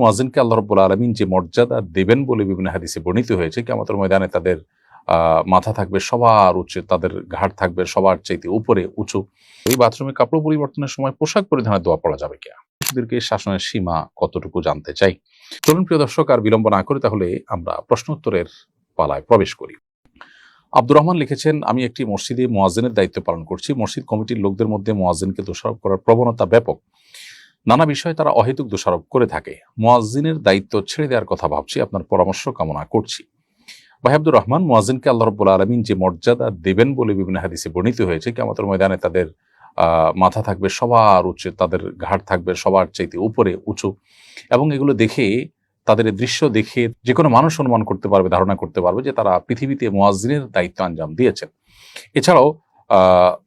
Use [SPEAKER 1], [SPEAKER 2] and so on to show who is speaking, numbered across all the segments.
[SPEAKER 1] মুয়াজিনকে আল্লাহ রব্বুল আলমিন যে মর্যাদা দেবেন বলে বিভিন্ন হাদিসে বর্ণিত হয়েছে কেমতের ময়দানে তাদের মাথা থাকবে সবার উচ্চে তাদের ঘাট থাকবে সবার চাইতে উপরে উঁচু। এই বাথরুমে কাপড় পরিবর্তনের সময় পোশাক পরিধানের দোয়া পড়া যাবে কিনা শিশুদেরকে শাসনের সীমা কতটুকু জানতে চাই? চলুন প্রিয় দর্শক, আর বিলম্ব না করে তাহলে আমরা প্রশ্ন উত্তরের পালায় প্রবেশ করি। আব্দুর রহমান লিখেছেন, আমি একটি মসজিদে মোয়াজিনের দায়িত্ব পালন করছি। মসজিদ কমিটির লোকদের মধ্যে মোয়াজিনকে দোষারোপ করার প্রবণতা ব্যাপক। নানা বিষয়ে তারা অহেতুক দোষারোপ করে থাকে। মোয়াজিনের দায়িত্ব ছেড়ে দেওয়ার কথা ভাবছি, আপনার পরামর্শ কামনা করছি। আব্দুর রহমান মোয়াজিনকে আল্লাহ রব্বুল আলমিন যে মর্যাদা দেবেন বলে বিভিন্ন হাদিসে বর্ণিত হয়েছে কেমতের ময়দানে তাদের মাথা থাকবে সবার উচ্চে, তাদের ঘাট থাকবে সবার চাইতে উপরে, উঁচু। এবং এগুলো দেখে, তাদের দৃশ্য দেখে যে কোনো মানুষ অনুমান করতে পারবে, ধারণা করতে পারবে যে তারা পৃথিবীতে মোয়াজিনের দায়িত্ব আঞ্জাম দিয়েছেন। এছাড়াও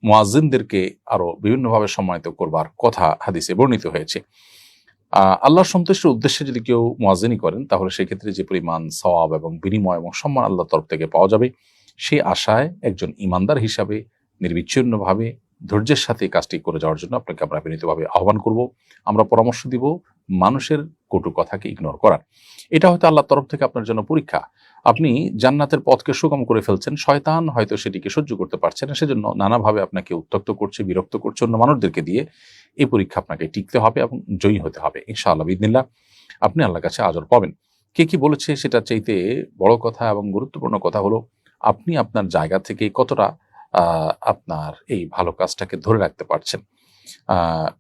[SPEAKER 1] মোয়াজিনদেরকে আরও বিভিন্নভাবে সম্মানিত করবার কথা হাদিসে বর্ণিত হয়েছে। আল্লাহর সন্তুষ্টির উদ্দেশ্যে যদি কেউ মোয়াজিনি করেন, তাহলে সেক্ষেত্রে যে পরিমাণ সওয়াব এবং বিনিময় এবং সম্মান আল্লাহর তরফ থেকে পাওয়া যাবে সেই আশায় একজন ইমানদার হিসাবে নির্বিচ্ছিন্নভাবে ধৈর্যের সাথে কাজটি করে যাওয়ার জন্য আপনাকে আমরা বিনীতভাবে আহ্বান করব। আমরা পরামর্শ দিব মানুষের কটু কথাকে ইগনোর করার। এটা হয়তো আল্লাহর তরফ থেকে আপনার জন্য পরীক্ষা। আপনি জান্নাতের পথকে সুগম করে ফেলছেন, শয়তান হয়তো সেটিকে সহ্য করতে পারছে না, সেজন্য নানাভাবে আপনাকে উত্তক্ত করছে, বিরক্ত করছে অন্য মানুষদেরকে দিয়ে এই পরীক্ষা আপনাকে টিকতে হবে এবং জয়ী হতে হবে। ইনশাআল্লাহ বিদিনিল্লাহ আপনি আল্লাহর কাছে আজর পাবেন। কে কি বলেছে সেটা চাইতে বড় কথা এবং গুরুত্বপূর্ণ কথা হলো, আপনি আপনার জায়গা থেকে কতটা আপনার এই ভালো কাজটাকে ধরে রাখতে পারছেন।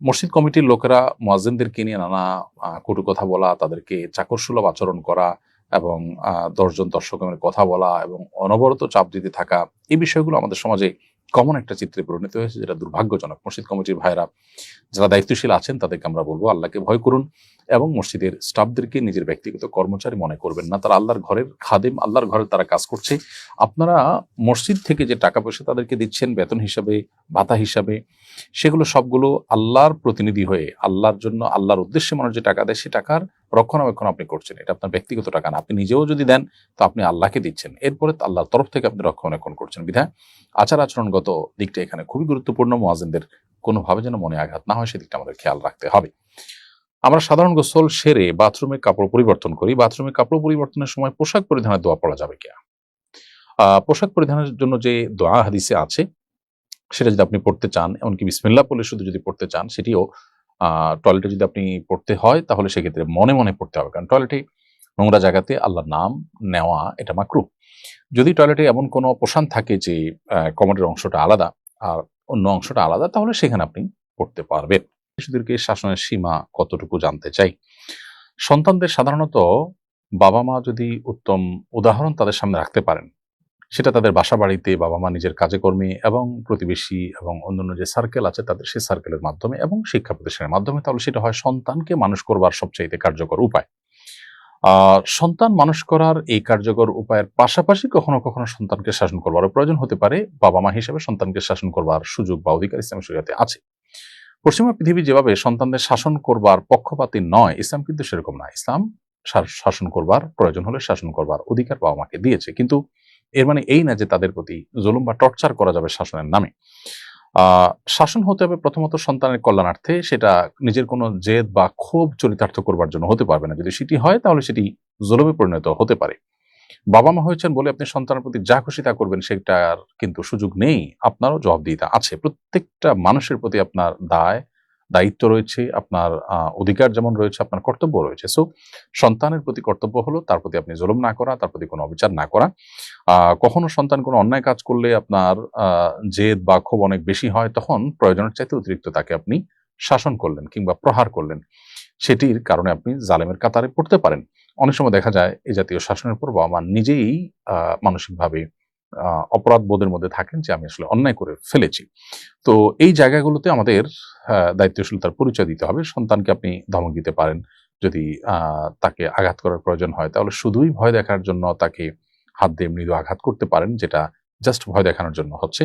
[SPEAKER 1] মসজিদ কমিটির লোকেরা মোয়াজিনদেরকে নিয়ে নানা কটু কথা বলা, তাদেরকে চাকরসুলভ আচরণ করা এবং দশজন দর্শকের কথা বলা এবং অনবরত চাপ দিতে থাকা, এই বিষয়গুলো আমাদের সমাজে কমন একটা চিত্রে পরিণত হয়েছে যেটা দুর্ভাগ্যজনক। মসজিদ কমিটির ভাইরা যারা দায়িত্বশীল আছেন তাদেরকে আমরা বলব আল্লাহকে ভয় করুন এবং মসজিদের স্টাফদেরকে নিজের ব্যক্তিগত কর্মচারী মনে করবেন না। তারা আল্লাহর ঘরের খাদেম, আল্লাহর ঘরে তারা কাজ করছে। আপনারা মসজিদ থেকে যে টাকা পয়সা তাদেরকে দিচ্ছেন, বেতন হিসাবে, ভাতা হিসাবে, সেগুলো সবগুলো আল্লাহর প্রতিনিধি হয়ে, আল্লাহর জন্য, আল্লাহর উদ্দেশ্যে মানুষ যে টাকা দেয়, সে টাকার রক্ষণাবেক্ষণ আপনি করছেন, এটা আপনার ব্যক্তিগত টাকা না। আপনি নিজেও যদি দেন, তো আপনি আল্লাহকে দিচ্ছেন। এরপরে আল্লাহর তরফ থেকে আপনি রক্ষণাবেক্ষণ করছেন। বিধায় আচার আচরণগত দিকটা এখানে খুবই গুরুত্বপূর্ণ। মোয়াজিনদের কোনোভাবে যেন মনে আঘাত না হয়, সেদিকটা আমাদের খেয়াল রাখতে হবে। আমরা সাধারণ গোসল সেরে বাথরুমে কাপড় পরিবর্তন করি। বাথরুমে কাপড় পরিবর্তনের সময় পোশাক পরিধানের দোয়া পড়া যাবে কিনা পোশাক পরিধানের জন্য যে দোয়া হাদিসে আছে, সেটা যদি আপনি পড়তে চান, এমনকি বিসমিল্লাহ বলে শুধু যদি পড়তে চান, সেটিও টয়লেটে যদি আপনি পড়তে হয়, তাহলে সেক্ষেত্রে মনে মনে পড়তে হবে। কারণ টয়লেটে নোংরা জায়গাতে আল্লাহর নাম নেওয়া এটা মাকরু যদি টয়লেটে এমন কোনো পোষণ থাকে যে কমোডের অংশটা আলাদা আর অন্য অংশটা আলাদা, তাহলে সেখানে আপনি পড়তে পারবেন। শিশুদেরকে শাসনের সীমা কতটুকু জানতে চাই? সন্তানদের সাধারণত বাবা মা যদি উত্তম উদাহরণ তাদের সামনে রাখতে পারেন সেটা তাদের বাসা বাড়িতে বাবা মা নিজের কাজে কর্মে এবং প্রতিবেশী এবং অন্যান্য যে সার্কেল আছে তাদের সেই সার্কেলের মাধ্যমে এবং শিক্ষা প্রতিষ্ঠানের মাধ্যমে, তাহলে সেটা হয় সন্তানকে মানুষ করবার সবচাইতে কার্যকর উপায়। সন্তান মানুষ করার এই কার্যকর উপায়ের পাশাপাশি কখনো কখনো সন্তানকে শাসন করবারও প্রয়োজন হতে পারে। বাবা মা হিসেবে সন্তানকে শাসন করবার সুযোগ বা অধিকার ইসলামী শরীয়তে আছে। পশ্চিমা পৃথিবী যেভাবে সন্তানদের শাসন করবার পক্ষপাতী নয়, ইসলাম কিন্তু সেরকম না। ইসলাম শাসন করবার প্রয়োজন হলে শাসন করবার অধিকার বাবা মাকে দিয়েছে। কিন্তু এর মানে এই না যে তাদের প্রতি জুলুম বা টর্চার করা যাবে শাসনের নামে। শাসন হতে হবে প্রথমত সন্তানের কল্যাণার্থে, সেটা নিজের কোনো জেদ বা ক্ষোভ চরিতার্থ করবার জন্য হতে পারবে না। যদি সেটি হয়, তাহলে সেটি জুলুমে পরিণত হতে পারে। বাবা মা হয়েছেন বলে আপনি সন্তানের প্রতি যা খুশি তা করবেন, সেটার কিন্তু সুযোগ নেই। আপনারও জবাবদিহিতা আছে। প্রত্যেকটা মানুষের প্রতি আপনার দায় দায়িত্ব রয়েছে, আপনার অধিকার যেমন রয়েছে, আপনার কর্তব্য রয়েছে। সো সন্তানের প্রতি কর্তব্য হলো, তার প্রতি আপনি জুলুম না করা, তার প্রতি কোনো অবিচার না করা। কখনো সন্তান কোনো অন্যায় কাজ করলে আপনার জেদ বা ক্ষোভ অনেক বেশি হয়, তখন প্রয়োজনের চাইতে অতিরিক্ত তাকে আপনি শাসন করলেন কিংবা প্রহার করলেন। সেটির কারণে আপনি জালেমের কাতারে পড়তে পারেন। অনেক সময় দেখা যায় এই জাতীয় শাসনের পর বাবা মা নিজেই মানসিকভাবে অপরাধ বোধের মধ্যে থাকেন যে আমি আসলে অন্যায় করে ফেলেছি। তো এই জায়গাগুলোতে আমাদের দায়িত্বশীলতার পরিচয় দিতে হবে। সন্তানকে আপনি ধমক দিতে পারেন। যদি তাকে আঘাত করার প্রয়োজন হয়, তাহলে শুধুই ভয় দেখার জন্য তাকে হাত দিয়ে মৃদু আঘাত করতে পারেন, যেটা জাস্ট ভয় দেখানোর জন্য হচ্ছে।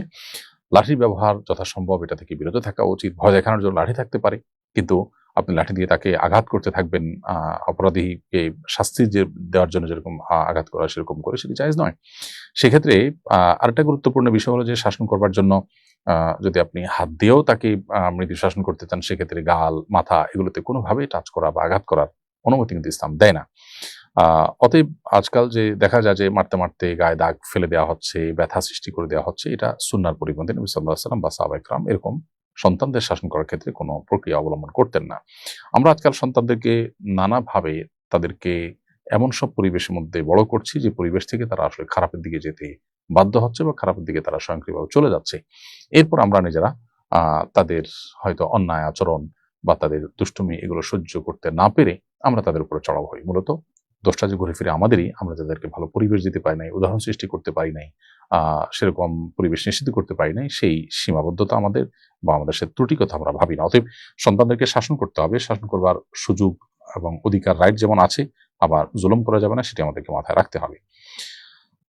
[SPEAKER 1] লাঠির ব্যবহার যথাসম্ভব, এটা থেকে বিরত থাকা উচিত। ভয় দেখানোর জন্য লাঠি থাকতে পারে, কিন্তু আপনি লাঠি দিয়ে তাকে আঘাত করতে থাকবেন অপরাধীকে শাস্তি যে দেওয়ার জন্য যেরকম আঘাত করা সেরকম করে সেটি জায়েজ নয়। সেক্ষেত্রে আরেকটা গুরুত্বপূর্ণ বিষয় হলো যে শাসন করবার জন্য যদি আপনি হাত দিয়েও তাকে মৃদু শাসন করতে চান, সেক্ষেত্রে গাল, মাথা এগুলোতে কোনোভাবেই টাচ করা বা আঘাত করার অনুমতি কিন্তু ইসলাম দেয় না। অতএব আজকাল যে দেখা যায় যে মারতে মারতে গায়ে দাগ ফেলে দেওয়া হচ্ছে, ব্যথা সৃষ্টি করে দেওয়া হচ্ছে, এটা সুন্নার পরিপন্থী নবী সাল্লাহ সাল্লাম বা সাহাবাইকরাম এরকম সন্তানদের শাসন করার ক্ষেত্রে কোনো প্রক্রিয়া অবলম্বন করতেন না। আমরা আজকাল সন্তানদেরকে নানাভাবে তাদেরকে এমন সব পরিবেশের মধ্যে বড় করছি যে পরিবেশ থেকে তারা আসলে খারাপের দিকে যেতে বাধ্য হচ্ছে বা খারাপের দিকে তারা স্বয়ংক্রিয়ভাবে চলে যাচ্ছে। এরপর আমরা নিজেরা তাদের হয়তো অন্যায় আচরণ বা তাদের দুষ্টুমি এগুলো সহ্য করতে না পেরে আমরা তাদের উপরে চড়াও হই। মূলত দোষটা যে ঘুরে ফিরে আমাদেরই, আমরা যাদেরকে ভালো পরিবেশ দিতে পারি নাই, উদাহরণ সৃষ্টি করতে পারি নাই সেরকম পরিবেশ নিশ্চিত করতে পারি নাই। সেই সীমাবদ্ধতা আমাদের বা আমাদের সে ত্রুটি কথা আমরা ভাবি না। অতএব সন্তানদেরকে শাসন করতে হবে। শাসন করবার সুযোগ এবং অধিকার রাইট যেমন আছে, আবার জুলম করা যাবে না, সেটি আমাদেরকে মাথায় রাখতে হবে।